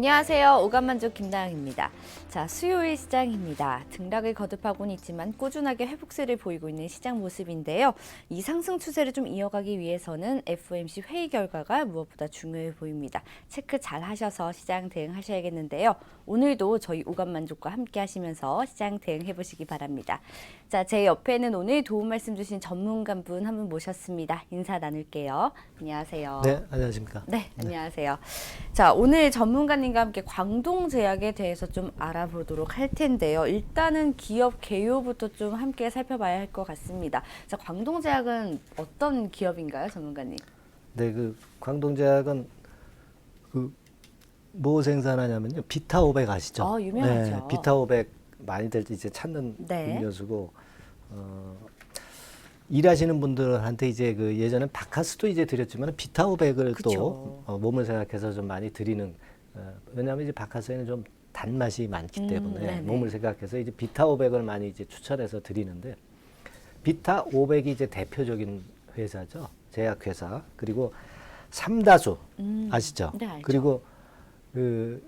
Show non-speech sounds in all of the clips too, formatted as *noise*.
안녕하세요. 오감만족 김다영입니다. 자, 수요일 시장입니다. 등락을 거듭하고는 있지만 꾸준하게 회복세를 보이고 있는 시장 모습인데요. 이 상승 추세를 좀 이어가기 위해서는 FOMC 회의 결과가 무엇보다 중요해 보입니다. 체크 잘 하셔서 시장 대응하셔야겠는데요. 오늘도 저희 오감 만족과 함께 하시면서 시장 대응해 보시기 바랍니다. 자, 제 옆에는 오늘 도움 말씀 주신 전문가 분 한 분 모셨습니다. 인사 나눌게요. 안녕하세요. 네, 안녕하십니까. 네, 안녕하세요. 자, 오늘 전문가님과 함께 광동 제약에 대해서 좀 알아 보도록 할 텐데요. 일단은 기업 개요부터 좀 함께 살펴봐야 할 것 같습니다. 자, 광동제약은 어떤 기업인가요, 전문가님? 네, 그 광동제약은 그 뭐 생산하냐면요. 비타 500 아시죠? 아, 유명하죠. 네, 비타 500 많이들 이제 찾는 네. 음료수고 어, 일하시는 분들한테 이제 그 예전에 바카스도 이제 드렸지만 비타 500을 그쵸. 또 어, 몸을 생각해서 좀 많이 드리는 어, 왜냐하면 이제 바카스에는 좀 단맛이 많기 음, 때문에 네네. 몸을 생각해서 이제 비타 500을 많이 이제 추천해서 드리는데 비타 500이 이제 대표적인 회사죠. 제약회사. 그리고 삼다수 음, 아시죠? 네. 그리고 그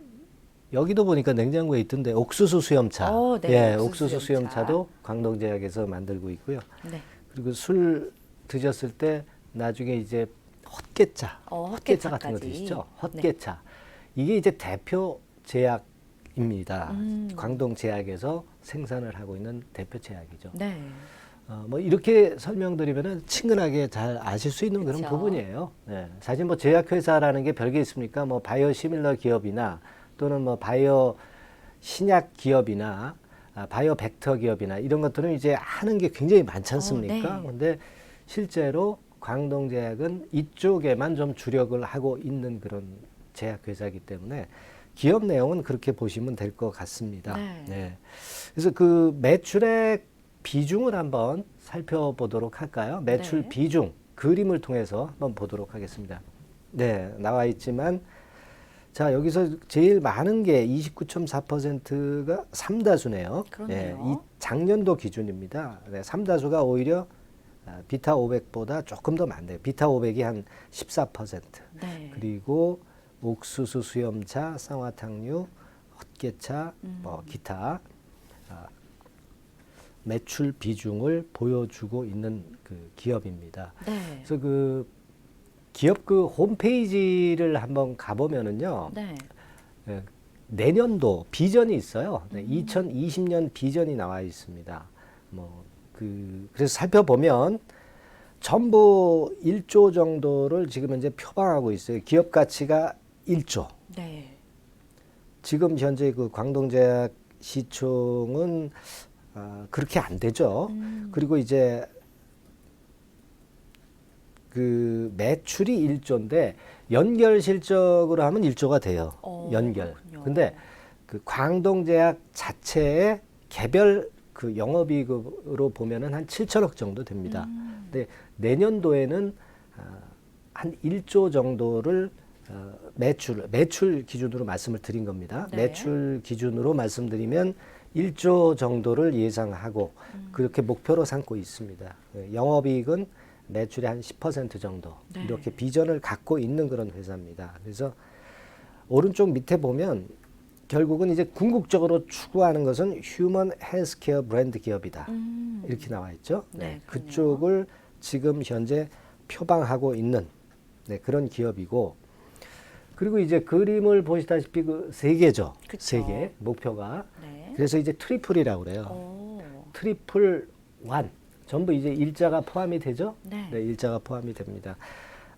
여기도 보니까 냉장고에 있던데 옥수수 수염차. 어, 네, 예, 옥수수 수염차. 수염차 도 광동제약에서 만들고 있고요. 네. 그리고 술 드셨을 때 나중에 이제 헛개차, 어, 헛개차 같은 거. 드시죠? 네. 헛개차. 이게 이제 대표 제약 입니다. 음. 광동 제약에서 생산을 하고 있는 대표 제약이죠. 네. 어, 뭐 이렇게 설명드리면은 친근하게 잘 아실 수 있는 그런 그쵸. 부분이에요. 네. 사실 뭐 제약회사라는 게 별게 있습니까? 뭐 바이오 시밀러 기업이나 또는 뭐 바이오 신약 기업이나 아, 바이오 벡터 기업이나 이런 것들은 이제 하는 게 굉장히 많지 않습니까? 어, 네. 근데 실제로 광동 제약은 이쪽에만 좀 주력을 하고 있는 그런 제약회사이기 때문에 기업 내용은 그렇게 보시면 될 것 같습니다. 네. 그래서 그 매출액 비중을 한번 살펴보도록 할까요? 매출 네. 비중 그림을 통해서 한번 보도록 하겠습니다. 네, 나와 있지만 자 여기서 제일 많은 게 29.4%가 삼다수네요. 그러네요. 이 작년도 기준입니다. 네, 삼다수가 오히려 아, 비타 500보다 조금 더 많네요. 비타 500이 한 14%. 네. 그리고 옥수수 수염차, 쌍화탕류, 헛개차, 음. 뭐 기타 아, 매출 비중을 보여주고 있는 그 기업입니다. 네. 그래서 그 기업 그 홈페이지를 한번 가보면은요. 네. 예, 내년도 비전이 있어요. 네, 음. 2020년 비전이 나와 있습니다. 뭐 그 그래서 살펴보면 전부 1조 정도를 지금 현재 표방하고 있어요. 기업 가치가 1조. 네. 지금 현재 그 광동제약 시총은 아, 그렇게 안 되죠. 음. 그리고 이제 그 매출이 1조인데 연결 실적으로 하면 1조가 돼요. 어, 연결. 그렇군요. 근데 그 광동제약 자체의 개별 그 영업이익으로 보면은 한 7천억 정도 됩니다. 음. 근데 내년도에는 아, 한 1조 정도를 어, 매출 매출 기준으로 말씀을 드린 겁니다. 네. 매출 기준으로 말씀드리면 1조 정도를 예상하고 음. 그렇게 목표로 삼고 있습니다. 예, 영업이익은 매출의 한 10% 정도 네. 이렇게 비전을 갖고 있는 그런 회사입니다. 그래서 오른쪽 밑에 보면 결국은 이제 궁극적으로 추구하는 것은 휴먼 헬스케어 브랜드 기업이다. 음. 이렇게 나와 있죠. 네, 그렇네요. 그쪽을 지금 현재 표방하고 있는 네, 그런 기업이고 그리고 이제 그림을 보시다시피 그 세 개죠. 그쵸. 세개 목표가. 네. 그래서 이제 트리플이라고 그래요. 오. 트리플 완 전부 이제 일자가 포함이 되죠. 네. 일자가 포함이 됩니다.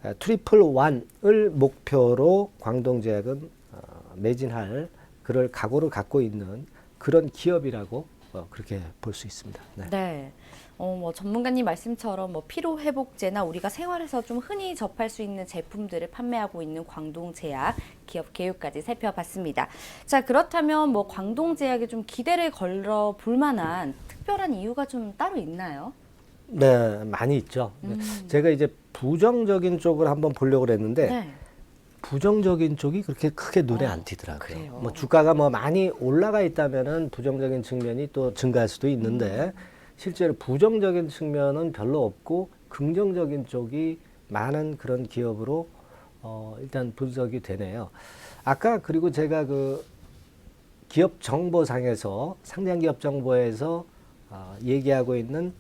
아, 트리플 완을 목표로 광동제약은 어, 매진할 그럴 각오를 갖고 있는 그런 기업이라고 어, 그렇게 볼 수 있습니다. 네. 네. 어, 뭐 전문가님 말씀처럼 뭐 피로 회복제나 우리가 생활에서 좀 흔히 접할 수 있는 제품들을 판매하고 있는 광동제약 기업 개요까지 살펴봤습니다. 자, 그렇다면 뭐 광동제약에 좀 기대를 걸어 볼 만한 특별한 이유가 좀 따로 있나요? 네, 많이 있죠. 네. 음. 제가 이제 부정적인 쪽을 한번 보려고 그랬는데 네. 부정적인 쪽이 그렇게 크게 눈에 어, 안 띄더라고요. 그래요? 뭐 주가가 뭐 많이 올라가 있다면은 부정적인 측면이 또 증가할 수도 있는데 음. 실제로 부정적인 측면은 별로 없고 긍정적인 쪽이 많은 그런 기업으로 어, 일단 분석이 되네요. 아까 그리고 제가 그 기업 정보상에서 상장 기업 정보에서 어, 얘기하고 있는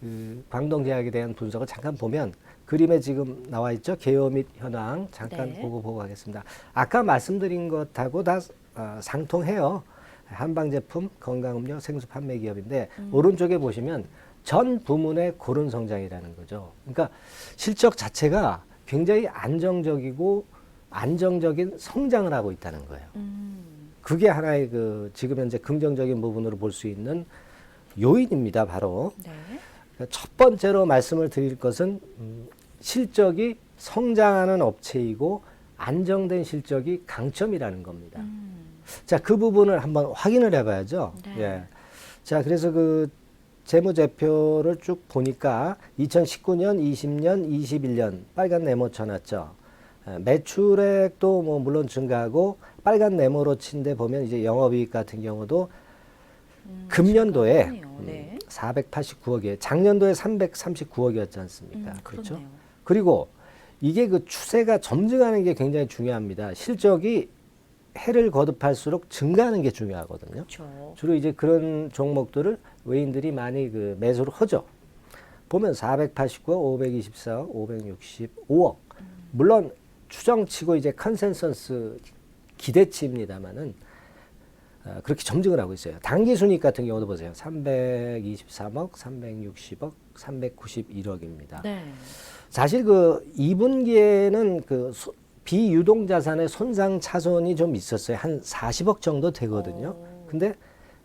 그 광동제약에 대한 분석을 잠깐 보면 그림에 지금 나와 있죠. 개요 및 현황 잠깐 네. 보고 보고 가겠습니다. 아까 말씀드린 것하고 다 어, 상통해요. 한방 제품, 건강음료, 생수 판매 기업인데 오른쪽에 보시면 전 부문의 고른 성장이라는 거죠. 그러니까 실적 자체가 굉장히 안정적이고 안정적인 성장을 하고 있다는 거예요. 음. 그게 하나의 그 지금 현재 긍정적인 부분으로 볼 수 있는 요인입니다. 바로 네. 그러니까 첫 번째로 말씀을 드릴 것은 음, 실적이 성장하는 업체이고 안정된 실적이 강점이라는 겁니다. 음. 자, 그 부분을 한번 확인을 해봐야죠. 네. 예. 자, 그래서 그 재무제표를 쭉 보니까 2019년, 20년, 21년 빨간 네모 쳐놨죠. 예, 매출액도 뭐 물론 증가하고 빨간 네모로 친데 보면 이제 영업이익 같은 경우도 음, 금년도에 증가하네요. 네. 489억이에요. 작년도에 339억이었지 않습니까? 음, 그렇죠. 그렇네요. 그리고 이게 그 추세가 점증하는 게 굉장히 중요합니다. 실적이 해를 거듭할수록 증가하는 게 중요하거든요. 그렇죠. 주로 이제 그런 종목들을 외인들이 많이 그 매수를 하죠. 보면 489억, 524억, 565억. 물론 추정치고 이제 컨센서스 기대치입니다만은 어, 그렇게 점증을 하고 있어요. 단기 순이익 같은 경우도 보세요. 323억, 360억, 391억입니다. 네. 사실 그 2분기에는 그 소- 비유동 자산의 손상 차손이 좀 있었어요. 한 40억 정도 되거든요. 오. 근데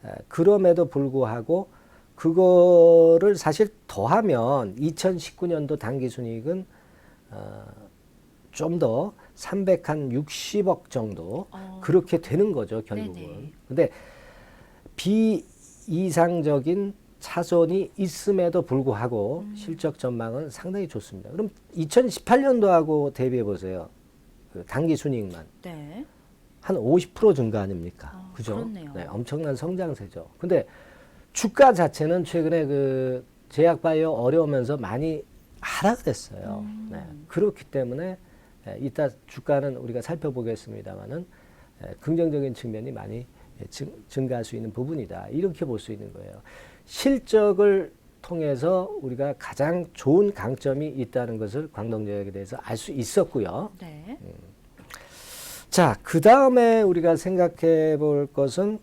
에, 그럼에도 불구하고 그거를 사실 더하면 2019년도 당기 순이익은 어, 좀 더 360억 정도 어. 그렇게 되는 거죠, 결국은. 네네. 근데 비이상적인 차손이 있음에도 불구하고 음. 실적 전망은 상당히 좋습니다. 그럼 2018년도하고 대비해 보세요. 그 당기 순이익만 네. 한 50% 증가 아닙니까? 아, 그죠? 그렇네요. 네, 엄청난 성장세죠. 근데 주가 자체는 최근에 그 제약 바이오 어려우면서 많이 하락을 했어요. 음. 네, 그렇기 때문에 에, 이따 주가는 우리가 살펴보겠습니다만은 에, 긍정적인 측면이 많이 예, 증, 증가할 수 있는 부분이다. 이렇게 볼 수 있는 거예요. 실적을 통해서 우리가 가장 좋은 강점이 있다는 것을 광동제약에 대해서 알 수 있었고요. 네. 자, 그 다음에 우리가 생각해 볼 것은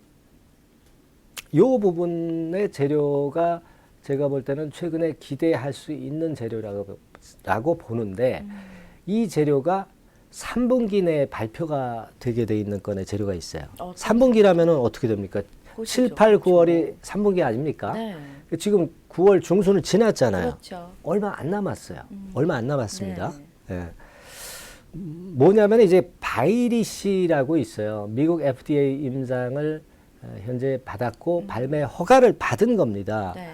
요 부분의 재료가 제가 볼 때는 최근에 기대할 수 있는 재료라고 라고 보는데 음. 이 재료가 3분기 내에 발표가 되게 돼 있는 건의 재료가 있어요. 어떤 3분기라면은 어떻게 됩니까? 보시죠. 7, 8, 9월이 3분기 아닙니까? 네. 지금 9월 중순을 지났잖아요. 그렇죠. 얼마 안 남았어요. 음. 얼마 안 남았습니다. 네. 예. 음, 뭐냐면 이제 바이리시라고 있어요. 미국 FDA 임상을 어, 현재 받았고 발매 허가를 받은 겁니다. 네.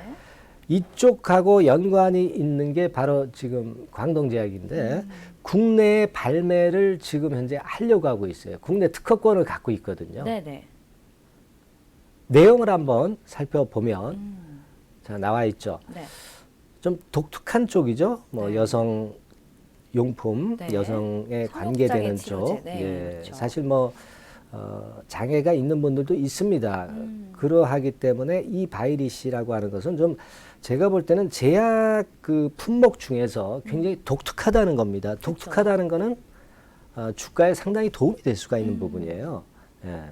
이쪽하고 연관이 있는 게 바로 지금 광동제약인데 음. 국내에 발매를 지금 현재 하려고 하고 있어요. 국내 특허권을 갖고 있거든요. 네, 네. 내용을 한번 살펴보면 음. 자 나와 있죠. 네. 좀 독특한 쪽이죠. 뭐 네. 여성 용품, 네. 여성에 관계되는. 쪽. 네, 예. 그렇죠. 사실 뭐 어, 장애가 있는 분들도 있습니다. 음. 그러하기 때문에 이 바이리시라고 하는 것은 좀 제가 볼 때는 제약 그 품목 중에서 굉장히 음. 독특하다는 겁니다. 독특하다는 거는 어, 주가에 상당히 도움이 될 수가 있는 음. 부분이에요. 예.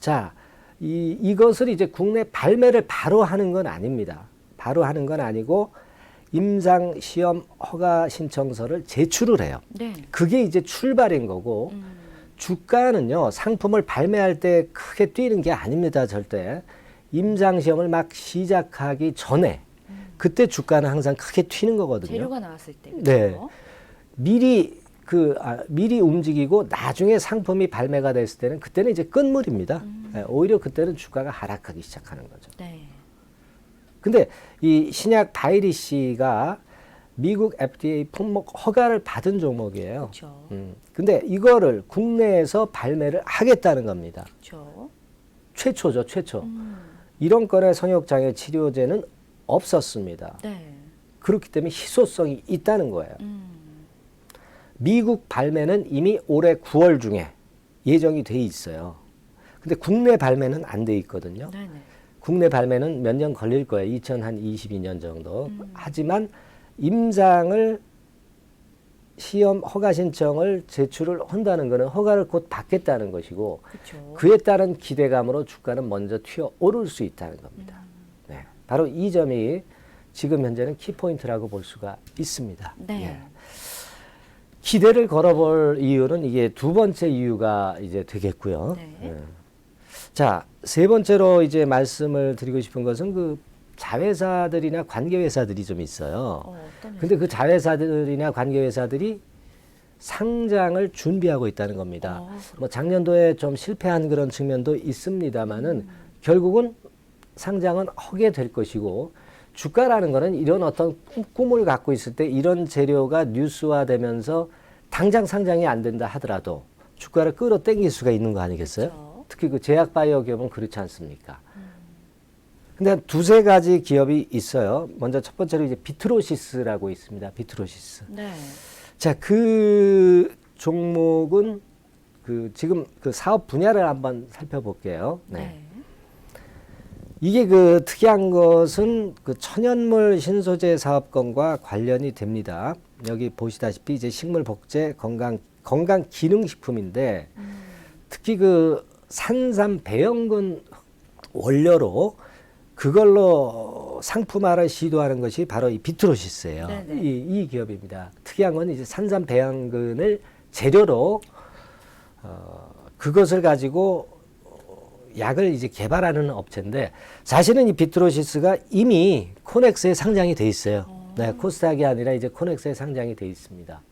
자, 이, 이것을 이제 국내 발매를 바로 하는 건 아닙니다. 바로 하는 건 아니고 임상 시험 허가 신청서를 제출을 해요. 네. 그게 이제 출발인 거고 음. 주가는요 상품을 발매할 때 크게 뛰는 게 아닙니다 절대 임상 시험을 막 시작하기 전에 그때 주가는 항상 크게 튀는 거거든요. 재료가 나왔을 때. 네. 그렇죠? 미리 그 아, 미리 움직이고 나중에 상품이 발매가 됐을 때는 그때는 이제 끝물입니다. 음. 예, 오히려 그때는 주가가 하락하기 시작하는 거죠. 네. 근데 이 신약 바이리시가 미국 FDA 품목 허가를 받은 종목이에요. 그렇죠. 음. 근데 이거를 국내에서 발매를 하겠다는 겁니다. 그렇죠. 최초죠, 최초. 음. 이런 건의 성욕장애 치료제는 없었습니다. 네. 그렇기 때문에 희소성이 있다는 거예요. 음. 미국 발매는 이미 올해 9월 중에 예정이 돼 있어요. 근데 국내 발매는 안 돼 있거든요. 네네. 국내 발매는 몇 년 걸릴 거예요. 2022년 정도. 음. 하지만 임상을 시험 허가 신청을 제출을 한다는 것은 허가를 곧 받겠다는 것이고 그렇죠. 그에 따른 기대감으로 주가는 먼저 튀어 오를 수 있다는 겁니다. 음. 네. 바로 이 점이 지금 현재는 키포인트라고 볼 수가 있습니다. 네. 예. 기대를 걸어볼 이유는 이게 두 번째 이유가 이제 되겠고요. 네. 예. 자, 세 번째로 이제 말씀을 드리고 싶은 것은 그 자회사들이나 관계회사들이 좀 있어요. 어, 근데 그 자회사들이나 관계회사들이 상장을 준비하고 있다는 겁니다. 어, 뭐 작년도에 좀 실패한 그런 측면도 있습니다만은 결국은 상장은 하게 될 것이고 주가라는 거는 이런 어떤 꿈- 꿈을 갖고 있을 때 이런 재료가 뉴스화되면서 당장 상장이 안 된다 하더라도 주가를 끌어당길 수가 있는 거 아니겠어요? 그렇죠. 특히 그 제약 바이오 기업은 그렇지 않습니까? 근데 한 두세 가지 기업이 있어요. 먼저 첫 번째로 이제 비트로시스라고 있습니다. 비트로시스. 네. 자, 그 종목은 그 지금 그 사업 분야를 한번 살펴볼게요. 네. 네. 이게 그 특이한 것은 그 천연물 신소재 사업권과 관련이 됩니다. 여기 보시다시피 이제 식물 복제 건강 건강 기능 식품인데 특히 그 산삼 배영근 원료로 그걸로 상품화를 시도하는 것이 바로 이 비트로시스예요. 네네. 이, 이 기업입니다. 특이한 건 이제 산삼 배영근을 재료로 어, 그것을 가지고 약을 이제 개발하는 업체인데 사실은 이 비트로시스가 이미 코넥스에 상장이 돼 있어요. 네, 코스닥이 아니라 이제 코넥스에 상장이 돼 있습니다.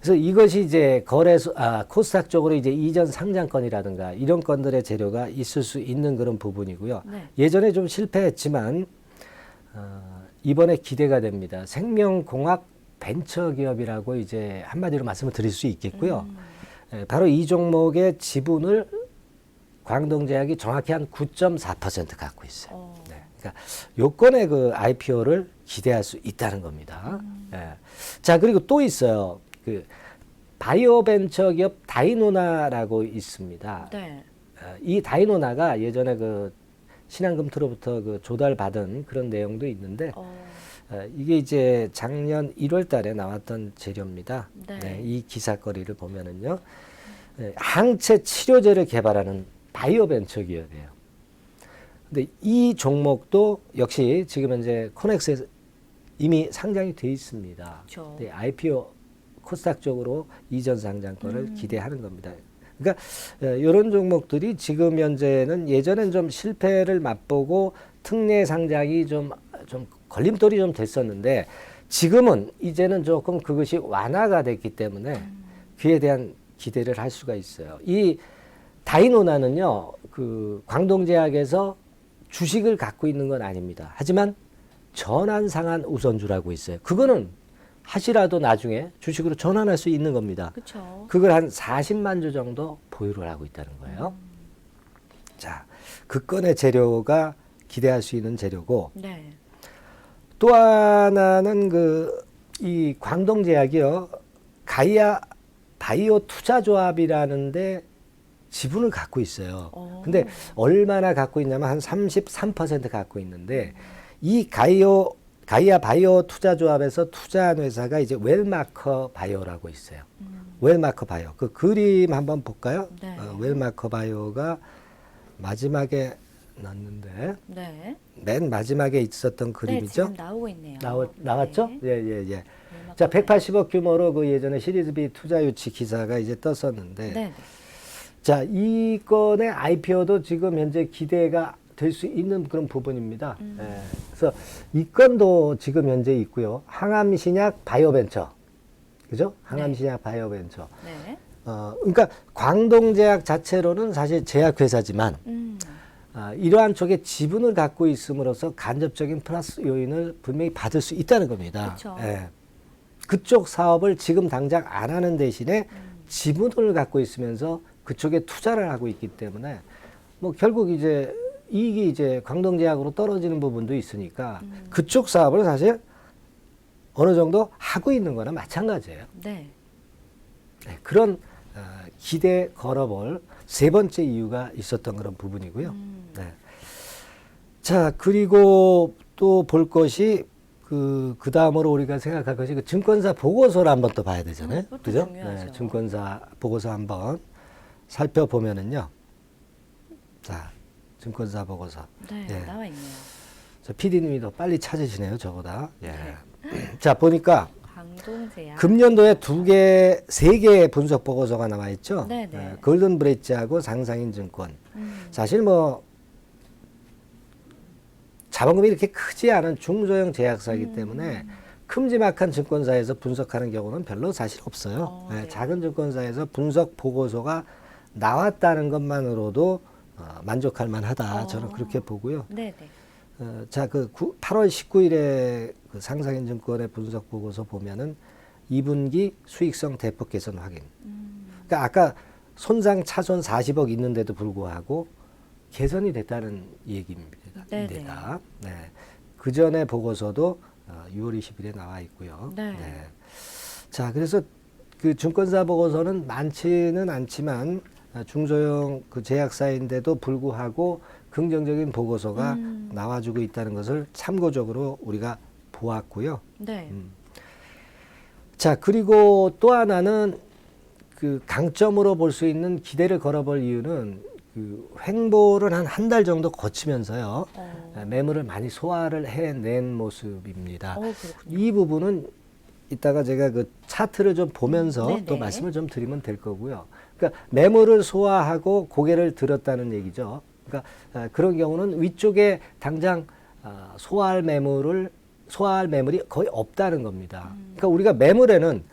그래서 이것이 이제 거래소 아 코스닥 쪽으로 이제 이전 상장권이라든가 이런 건들의 재료가 있을 수 있는 그런 부분이고요. 네. 예전에 좀 실패했지만 어, 이번에 기대가 됩니다. 생명공학 벤처기업이라고 이제 한마디로 말씀을 드릴 수 있겠고요. 예, 바로 이 종목의 지분을 광동제약이 정확히 한 9.4% 갖고 있어요. 어, 네. 그러니까 요건의 그 IPO를 기대할 수 있다는 겁니다. 예. 자, 그리고 또 있어요. 그 바이오 벤처 기업 다이노나라고 있습니다. 네. 어, 이 다이노나가 예전에 그 신한금투로부터 그 조달받은 그런 내용도 있는데 어, 어, 이게 이제 작년 1월 달에 나왔던 재료입니다. 네. 이 기사거리를 보면은요. 예, 항체 치료제를 개발하는 바이오 벤처 기업이에요. 근데 이 종목도 역시 지금 현재 코넥스에서 이미 상장이 돼 있습니다. 그렇죠. 네, IPO 코스닥 쪽으로 이전 상장권을 음. 기대하는 겁니다. 그러니까 이런 종목들이 지금 현재는 예전엔 좀 실패를 맛보고 특례 상장이 좀 좀 걸림돌이 좀 됐었는데 지금은 이제는 조금 그것이 완화가 됐기 때문에 음. 그에 대한 기대를 할 수가 있어요. 이 다이노나는요, 그 광동제약에서 주식을 갖고 있는 건 아닙니다. 하지만 전환상한 우선주라고 있어요. 그거는 하시라도 나중에 주식으로 전환할 수 있는 겁니다. 그렇죠. 그걸 한 40만 주 정도 보유를 하고 있다는 거예요. 자, 그 건의 재료가 기대할 수 있는 재료고 네. 또 하나는 그 이 광동제약이요 가이아 바이오 투자조합이라는데 지분을 갖고 있어요. 어. 근데 얼마나 갖고 있냐면 한 33% 갖고 있는데 이 가이오 가이아 바이오 투자조합에서 투자한 회사가 이제 웰마커 바이오라고 있어요. 웰마커 바이오 그 그림 한번 볼까요? 네. 어, 웰마커 바이오가 마지막에 넣었는데 네. 맨 마지막에 있었던 네, 그림이죠. 지금 나오고 있네요. 나오, 나왔죠? 네. 예, 예, 예. 얼마 자, 가까이? 180억 규모로 그 예전에 시리즈 B 투자 유치 기사가 이제 떴었는데, 네. 자, 이 건의 IPO도 지금 현재 기대가 될 수 있는 그런 부분입니다. 음. 예. 그래서 이 건도 지금 현재 있고요. 항암신약 바이오벤처. 그죠? 항암신약 바이오벤처. 네. 어, 그러니까 광동제약 자체로는 사실 제약회사지만, 음. 아, 이러한 쪽에 지분을 갖고 있음으로써 간접적인 플러스 요인을 분명히 받을 수 있다는 겁니다. 그쵸. 예. 그쪽 사업을 지금 당장 안 하는 대신에 지분을 갖고 있으면서 그쪽에 투자를 하고 있기 때문에 뭐 결국 이제 이익이 이제 광동제약으로 떨어지는 부분도 있으니까 그쪽 사업을 사실 어느 정도 하고 있는 거나 마찬가지예요. 네. 네, 그런 어, 기대 걸어볼 세 번째 이유가 있었던 그런 부분이고요. 음. 네. 자, 그리고 또 볼 것이 그, 그 다음으로 우리가 생각할 것이 그 증권사 보고서를 한번 또 봐야 되잖아요. 음, 그죠? 중요하죠. 증권사 보고서 한번 살펴보면은요. 자, 증권사 보고서. 네, 예. 나와 있네요. 저 PD님이 더 빨리 찾으시네요, 저보다. 예. 네. *clears throat* 자, 보니까 강동제약. 금년도에 두 개, 세 개의 분석 보고서가 나와 있죠. 네, 네. 예, 골든 브릿지하고 상상인 증권. 음. 사실 뭐 자본금이 이렇게 크지 않은 중소형 제약사이기 음. 때문에 큼지막한 증권사에서 분석하는 경우는 별로 사실 없어요. 어, 예, 네. 작은 증권사에서 분석 보고서가 나왔다는 것만으로도 어, 만족할 만하다. 어. 저는 그렇게 보고요. 네, 네. 어, 자, 그 8월 19일에 그 상상인 증권의 분석 보고서 보면은 2분기 수익성 대폭 개선 확인. 음. 그러니까 아까 손상 차손 40억 있는데도 불구하고 개선이 됐다는 얘기입니다. 네네. 입니다. 네. 그 전에 보고서도 어, 6월 20일에 나와 있고요. 네. 자, 그래서 그 증권사 보고서는 많지는 않지만 어, 중소형 그 제약사인데도 불구하고 긍정적인 보고서가 음. 나와주고 있다는 것을 참고적으로 우리가 보았고요. 네. 음. 자, 그리고 또 하나는 그 강점으로 볼 수 있는 기대를 걸어볼 이유는 그 횡보를 한 한 달 정도 거치면서요. 어. 아, 매물을 많이 소화를 해낸 모습입니다. 어. 이 부분은 이따가 제가 그 차트를 좀 보면서 네네. 또 말씀을 좀 드리면 될 거고요. 그러니까 매물을 소화하고 고개를 들었다는 얘기죠. 그러니까 아, 그런 경우는 위쪽에 당장 아, 소화할 매물을 소화할 매물이 거의 없다는 겁니다. 음. 그러니까 우리가 매물에는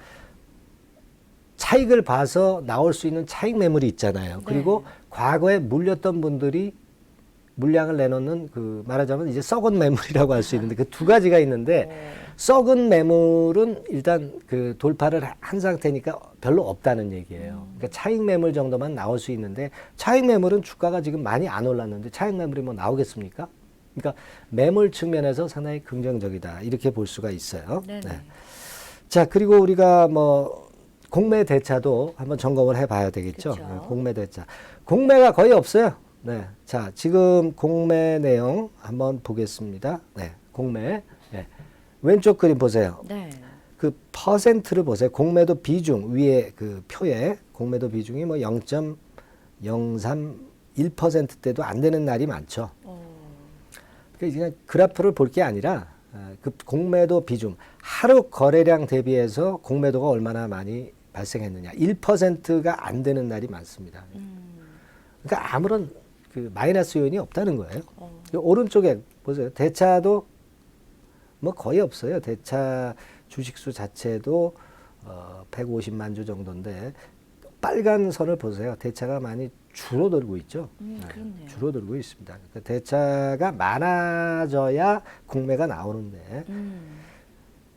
차익을 봐서 나올 수 있는 차익 매물이 있잖아요. 네. 그리고 과거에 물렸던 분들이 물량을 내놓는 그 말하자면 이제 썩은 매물이라고 할 수 있는데 그 두 가지가 있는데 어. 썩은 매물은 일단 그 돌파를 한 상태니까 별로 없다는 얘기예요. 그러니까 차익 매물 정도만 나올 수 있는데 차익 매물은 주가가 지금 많이 안 올랐는데 차익 매물이 뭐 나오겠습니까? 그러니까 매물 측면에서 상당히 긍정적이다 이렇게 볼 수가 있어요. 네네. 네. 자 그리고 우리가 뭐 공매 대차도 한번 점검을 해봐야 되겠죠. 네, 공매 대차 공매가 거의 없어요. 네, 자 지금 공매 내용 한번 보겠습니다. 네, 공매 네. 왼쪽 그림 보세요. 네. 그 퍼센트를 보세요. 공매도 비중 위에 그 표에 공매도 비중이 뭐 0.031%대도 안 되는 날이 많죠. 어. 그러니까 그냥 그래프를 볼 게 아니라 어, 그 공매도 비중 하루 거래량 대비해서 공매도가 얼마나 많이 발생했느냐 1%가 안 되는 날이 많습니다. 음. 그러니까 아무런 그 마이너스 요인이 없다는 거예요. 어. 이 오른쪽에 보세요. 대차도 뭐 거의 없어요. 대차 주식수 자체도 어 150만 주 정도인데 빨간 선을 보세요. 대차가 많이 줄어들고 있죠. 음, 네. 줄어들고 있습니다. 그러니까 대차가 많아져야 공매가 나오는데 음.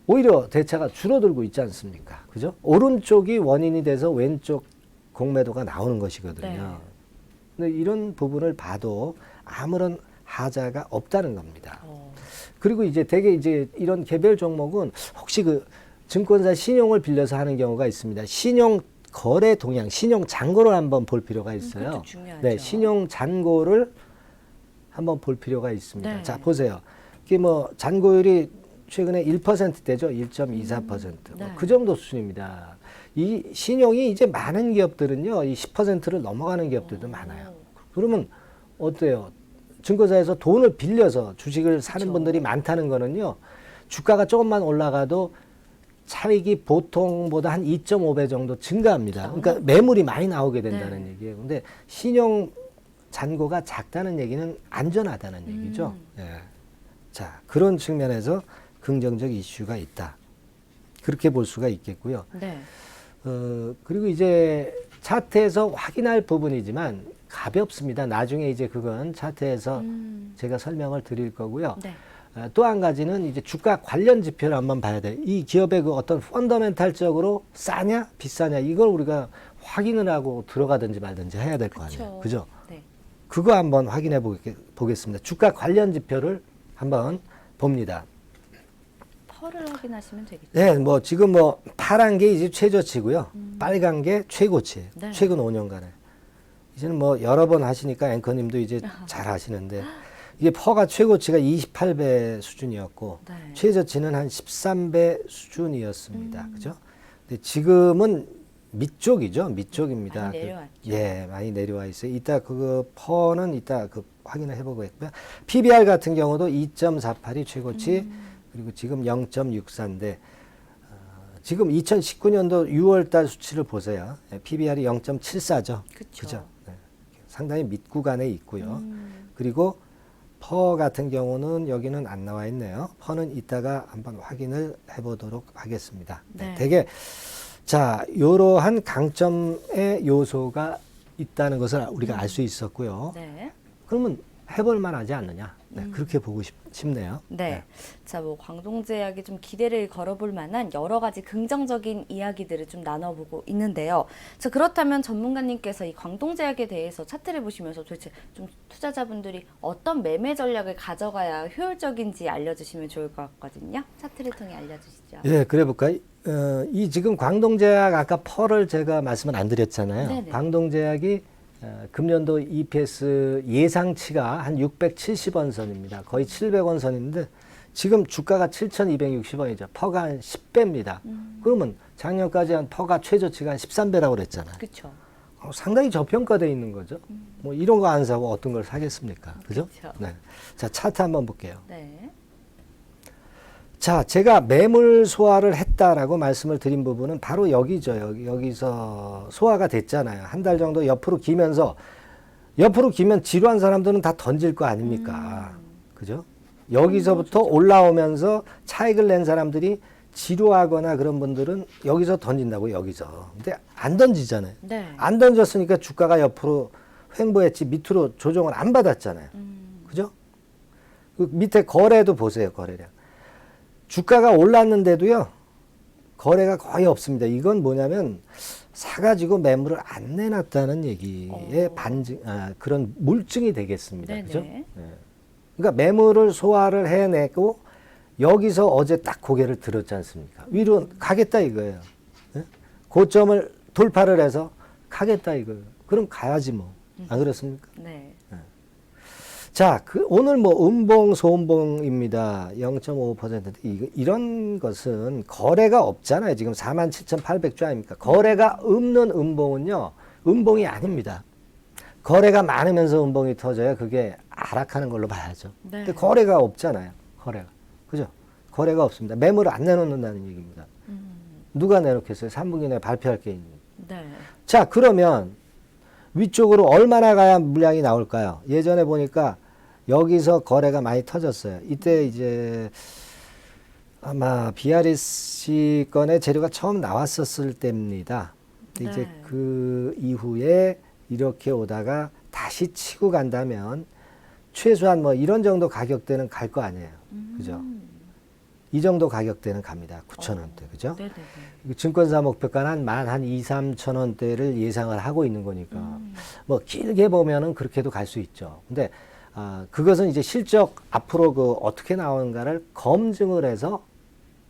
오히려 대차가 줄어들고 있지 않습니까? 그죠? 오른쪽이 원인이 돼서 왼쪽 공매도가 나오는 것이거든요. 네. 이런 부분을 봐도 아무런 하자가 없다는 겁니다. 어. 그리고 이제 되게 이제 이런 개별 종목은 혹시 그 증권사 신용을 빌려서 하는 경우가 있습니다. 신용 거래 동향, 신용 잔고를 한번 볼 필요가 있어요. 음, 중요하죠. 네, 신용 잔고를 한번 볼 필요가 있습니다. 네. 자, 보세요. 이게 뭐 잔고율이 최근에 1%대죠. 1.24%. 네. 그 정도 수준입니다. 이 신용이 이제 많은 기업들은요. 이 10%를 넘어가는 기업들도 많아요. 그러면 어때요? 증권사에서 돈을 빌려서 주식을 사는 그쵸. 분들이 많다는 거는요. 주가가 조금만 올라가도 차익이 보통보다 한 2.5배 정도 증가합니다. 그러니까 매물이 많이 나오게 된다는 네. 얘기예요. 근데 신용 잔고가 작다는 얘기는 안전하다는 얘기죠. 음. 예. 자, 그런 측면에서 긍정적 이슈가 있다. 그렇게 볼 수가 있겠고요. 네. 어, 그리고 이제 차트에서 확인할 부분이지만 가볍습니다. 나중에 이제 그건 차트에서 음. 제가 설명을 드릴 거고요. 네. 어, 또한 가지는 이제 주가 관련 지표를 한번 봐야 돼요. 이 기업의 그 어떤 펀더멘탈적으로 싸냐 비싸냐 이걸 우리가 확인을 하고 들어가든지 말든지 해야 될 거 아니에요. 그죠? 네. 그거 한번 확인해 보겠, 보겠습니다. 주가 관련 지표를 한번 봅니다. 펄을 확인하시면 되겠죠. 네, 뭐 지금 뭐 파란 게 이제 최저치고요. 빨간 게 최고치예요. 네. 최근 5년간에. 이제는 뭐 여러 번 하시니까 앵커님도 이제 *laughs* 잘 하시는데 이게 퍼가 최고치가 28배 수준이었고 네. 최저치는 한 13배 수준이었습니다. 음. 그죠? 근데 지금은 밑쪽이죠. 밑쪽입니다. 많이 그- 내려왔죠. 예, 많이 내려와 있어요. 이따 그 퍼는 이따 그 확인을 해보겠고요. PBR 같은 경우도 2.48이 최고치 음. 그리고 지금 0.64인데 어, 지금 2019년도 6월달 수치를 보세요. 예, PBR이 0.74죠. 그쵸. 그죠? 네. 상당히 밑 구간에 있고요. 음. 그리고 퍼 같은 경우는 여기는 안 나와 있네요. 퍼는 이따가 한번 확인을 해보도록 하겠습니다. 네. 네. 되게 자 이러한 강점의 요소가 있다는 것을 우리가 알수 있었고요. 네. 그러면 해볼 만하지 않느냐? 네, 음. 그렇게 보고 싶, 싶네요. 네. 자, 뭐 광동제약이 좀 기대를 걸어볼 만한 여러 가지 긍정적인 이야기들을 좀 나눠보고 있는데요. 자, 그렇다면 전문가님께서 이 광동제약에 대해서 차트를 보시면서 도대체 좀 투자자분들이 어떤 매매 전략을 가져가야 효율적인지 알려주시면 좋을 것 같거든요. 차트를 통해 알려주시죠. 예, 그래 볼까요? 어, 이 지금 광동제약 아까 펄을 제가 말씀을 안 드렸잖아요. 네네. 광동제약이 어, 금년도 EPS 예상치가 한 670원 선입니다. 거의 700원 선인데 지금 주가가 7,260원이죠. 퍼가 한 10배입니다. 음. 그러면 작년까지 한 퍼가 최저치가 한 13배라고 그랬잖아요. 그렇죠. 어, 상당히 저평가되어 있는 거죠. 뭐 이런 거 안 사고 어떤 걸 사겠습니까? 그죠? 음. 그쵸. 네. 자, 차트 한번 볼게요. 네. 자, 제가 매물 소화를 했다라고 말씀을 드린 부분은 바로 여기죠. 여기, 여기서 소화가 됐잖아요. 한 달 정도 옆으로 기면서 옆으로 기면 지루한 사람들은 다 던질 거 아닙니까? 그죠? 여기서부터 올라오면서 차익을 낸 사람들이 지루하거나 그런 분들은 여기서 던진다고 여기서. 근데 안 던지잖아요. 네. 안 던졌으니까 주가가 옆으로 횡보했지 밑으로 조정을 안 받았잖아요. 음. 그죠? 그 밑에 거래도 보세요, 거래량. 주가가 올랐는데도요, 거래가 거의 없습니다. 이건 뭐냐면, 사가지고 매물을 안 내놨다는 얘기의 어. 반증, 아, 그런 물증이 되겠습니다. 네네. 그죠? 네. 그러니까 매물을 소화를 해내고, 여기서 어제 딱 고개를 들었지 않습니까? 위로 가겠다 이거예요. 예? 고점을 돌파를 해서 가겠다 이거예요. 그럼 가야지 뭐. 안 그렇습니까? 네. 자, 그 오늘 뭐 음봉 소음봉입니다. 0.5%인데 이, 이런 것은 거래가 없잖아요. 지금 47,800주 아닙니까? 거래가 없는 음봉은요. 음봉이 아닙니다. 거래가 많으면서 음봉이 터져야 그게 하락하는 걸로 봐야죠. 네. 근데 거래가 없잖아요. 거래가. 그죠? 거래가 없습니다. 매물을 안 내놓는다는 얘기입니다. 음. 누가 내놓겠어요? 3분기 내에 발표할 게 있는데. 네. 자, 그러면 위쪽으로 얼마나 가야 물량이 나올까요? 예전에 보니까 여기서 거래가 많이 터졌어요. 이때 이제 아마 BRC 건의 재료가 처음 나왔었을 때입니다. 근데 이제 네. 그 이후에 이렇게 오다가 다시 치고 간다면 최소한 뭐 이런 정도 가격대는 갈 거 아니에요. 그죠? 음. 이 정도 가격대는 갑니다. 9천 원대. 그죠? 네네네. 이 증권사 목표가는 한 만 한 2, 3천 원대를 예상을 하고 있는 거니까 음. 뭐 길게 보면은 그렇게도 갈 수 있죠. 근데 아, 그것은 이제 실적 앞으로 그 어떻게 나오는가를 검증을 해서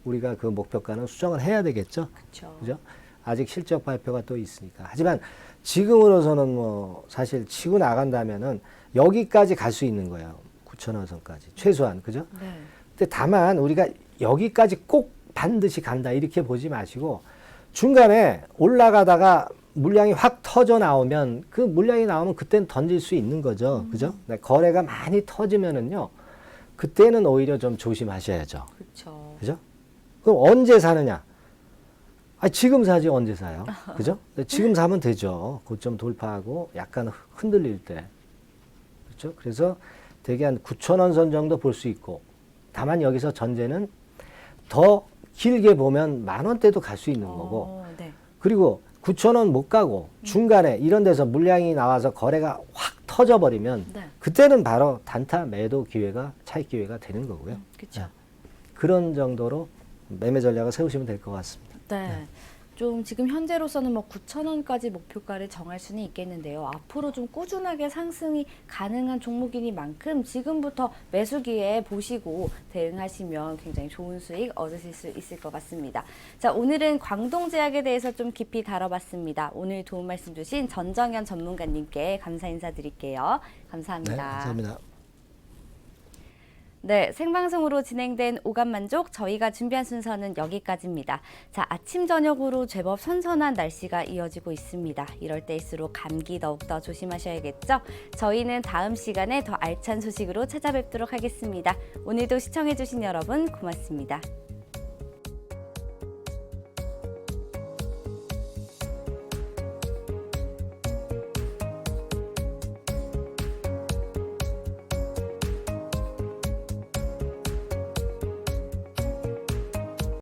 우리가 그 목표가는 수정을 해야 되겠죠. 그렇죠. 그죠? 아직 실적 발표가 또 있으니까. 하지만 지금으로서는 뭐 사실 치고 나간다면은 여기까지 갈 수 있는 거예요. 9천 원 선까지 최소한 그죠? 네. 근데 다만 우리가 여기까지 꼭 반드시 간다 이렇게 보지 마시고 중간에 올라가다가 물량이 확 터져 나오면 그 물량이 나오면 그때는 던질 수 있는 거죠. 그죠? 네, 거래가 많이 터지면은요. 그때는 오히려 좀 조심하셔야죠. 그렇죠. 그죠? 그럼 언제 사느냐? 아, 지금 사지 언제 사요? 그죠? 네, 지금 사면 되죠. 고점 돌파하고 약간 흔들릴 때. 그렇죠? 그래서 대개 한 9천 원선 정도 볼 수 있고 다만 여기서 전제는 더 길게 보면 만 원대도 갈 수 있는 거고 어, 네. 그리고 9천 원 못 가고 중간에 이런 데서 물량이 나와서 거래가 확 터져 버리면 네. 그때는 바로 단타 매도 기회가 차익 기회가 되는 거고요. 그렇죠. 그런 정도로 매매 전략을 세우시면 될 것 같습니다. 네. 좀 지금 현재로서는 뭐 9,000원까지 목표가를 정할 수는 있겠는데요. 앞으로 좀 꾸준하게 상승이 가능한 종목이니만큼 지금부터 매수기에 보시고 대응하시면 굉장히 좋은 수익 얻으실 수 있을 것 같습니다. 자, 오늘은 광동제약에 대해서 좀 깊이 다뤄봤습니다. 오늘 도움 말씀 주신 전정현 전문가님께 감사 인사드릴게요. 감사합니다. 네, 감사합니다. 네, 생방송으로 진행된 오감만족 저희가 준비한 순서는 여기까지입니다. 자, 아침 저녁으로 제법 선선한 날씨가 이어지고 있습니다. 이럴 때일수록 감기 더욱더 조심하셔야겠죠? 저희는 다음 시간에 더 알찬 소식으로 찾아뵙도록 하겠습니다. 오늘도 시청해주신 여러분 고맙습니다.